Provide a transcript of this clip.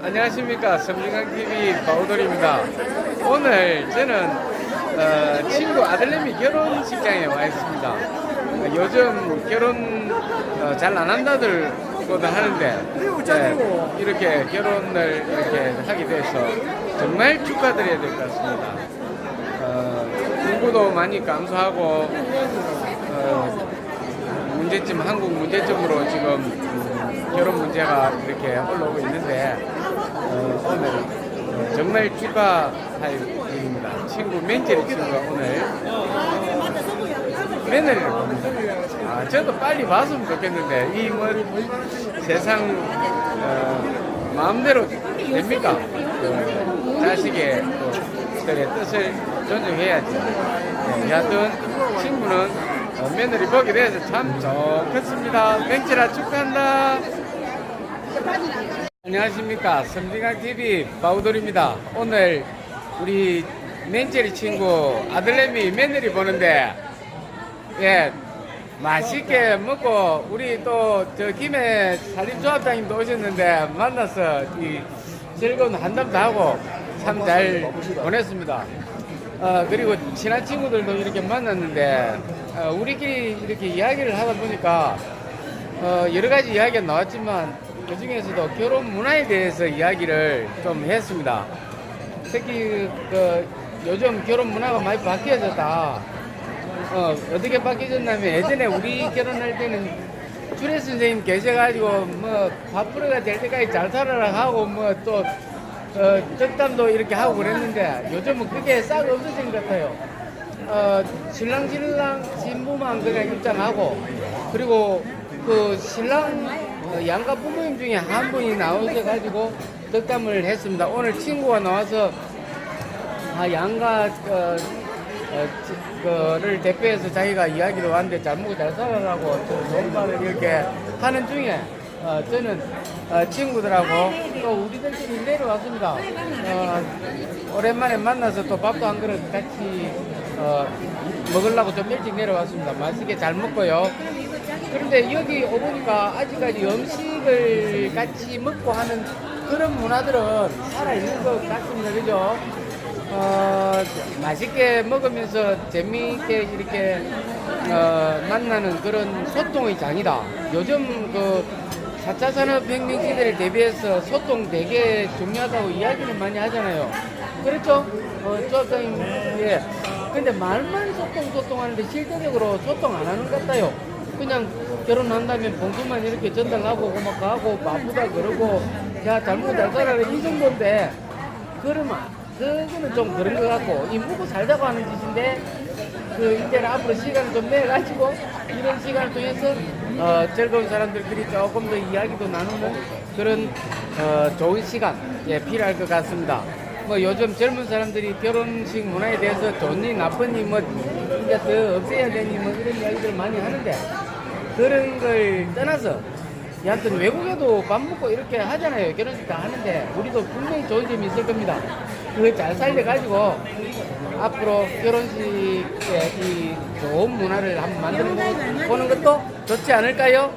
안녕하십니까. 섬진강TV 바우돌입니다. 오늘 저는 어, 친구 아들내미 결혼식장에 와 있습니다. 어, 요즘 결혼 어, 잘 안 한다들 거든 하는데 네, 이렇게 결혼을 이렇게 하게 돼서 정말 축하드려야 될 것 같습니다. 어, 인구도 많이 감소하고 어, 문제점 한국 문제점으로 지금 문제가 이렇게 올라오고 있는데 어, 오늘 어, 정말 축하할 일입니다. 친구 맨제리 친구가 오늘 봅니다. 아, 저도 빨리 봤으면 좋겠는데 이 뭐 세상 어, 마음대로 됩니까? 그 자식의 그 들의 뜻을 존중해야지. 네, 여하튼 친구는 어, 며느리 보게 돼서 참 좋겠습니다. 맹철아 축하한다. 안녕하십니까. 섬진강 TV 바우돌입니다. 오늘 우리 맨제리 친구 아들내미 며느리 보는데, 예, 맛있게 먹고, 우리 또 저 김해 산림조합장님도 오셨는데, 만나서 이 즐거운 한담도 하고 참 잘 보냈습니다. 어, 그리고 친한 친구들도 이렇게 만났는데, 어, 우리끼리 이렇게 이야기를 하다 보니까, 어, 여러 가지 이야기가 나왔지만 그 중에서도 결혼 문화에 대해서 이야기를 좀 했습니다. 특히 그 요즘 결혼 문화가 많이 바뀌어졌다. 어, 어떻게 바뀌어졌냐면 예전에 우리 결혼할 때는 주례 선생님 계셔가지고 뭐 밥벌이가 될 때까지 잘 살아라 하고 뭐또 어, 적담도 이렇게 하고 그랬는데 요즘은 그게 싹 없어진 것 같아요. 어, 신랑 신랑 신부만 그냥 입장하고 그리고 그 신랑 어, 양가 부모님 중에 한 분이 나오셔가지고 덕담을 했습니다. 오늘 친구가 나와서 아, 양가 어, 어, 지- 그를 대표해서 자기가 이야기를 왔는데 잘 먹고 잘 살아라고 말을 이렇게 하는 중에 어, 저는 어, 친구들하고 또 우리들끼리 내려왔습니다. 어, 오랜만에 만나서 또 밥도 한 그릇 같이 어, 먹으려고 좀 일찍 내려왔습니다. 맛있게 잘 먹고요. 그런데 여기 오보니까 아직까지 음식을 같이 먹고 하는 그런 문화들은 살아있는 것 같습니다. 그죠? 어, 맛있게 먹으면서 재미있게 이렇게 어, 만나는 그런 소통의 장이다. 요즘 그 4차 산업혁명 시대를 대비해서 소통 되게 중요하다고 이야기를 많이 하잖아요. 그렇죠? 어, 조금, 예. 근데 말만 소통, 소통 하는데 실제적으로 소통 안 하는 것 같아요. 그냥 결혼한다면 봉투만 이렇게 전달하고 고맙고 하고 바쁘다 그러고 야 잘못 잘 살아라 이 정도인데 그러면 그거는 좀 그런 것 같고 이 묵고 살자고 하는 짓인데 그 이제는 앞으로 시간을 좀 내가지고 이런 시간을 통해서 어, 즐거운 사람들끼리 조금 더 이야기도 나누는 그런 어, 좋은 시간 예, 필요할 것 같습니다. 뭐 요즘 젊은 사람들이 결혼식 문화에 대해서 좋니 나쁘니 뭐 이제 더 없애야 되니 뭐 이런 이야기들 많이 하는데 그런 걸 떠나서 여하튼 외국에도 밥 먹고 이렇게 하잖아요. 결혼식 다 하는데 우리도 분명히 좋은 점이 있을 겁니다. 그걸 잘 살려가지고 앞으로 결혼식의 이 좋은 문화를 한번 만들어 보는 것도 좋지 않을까요?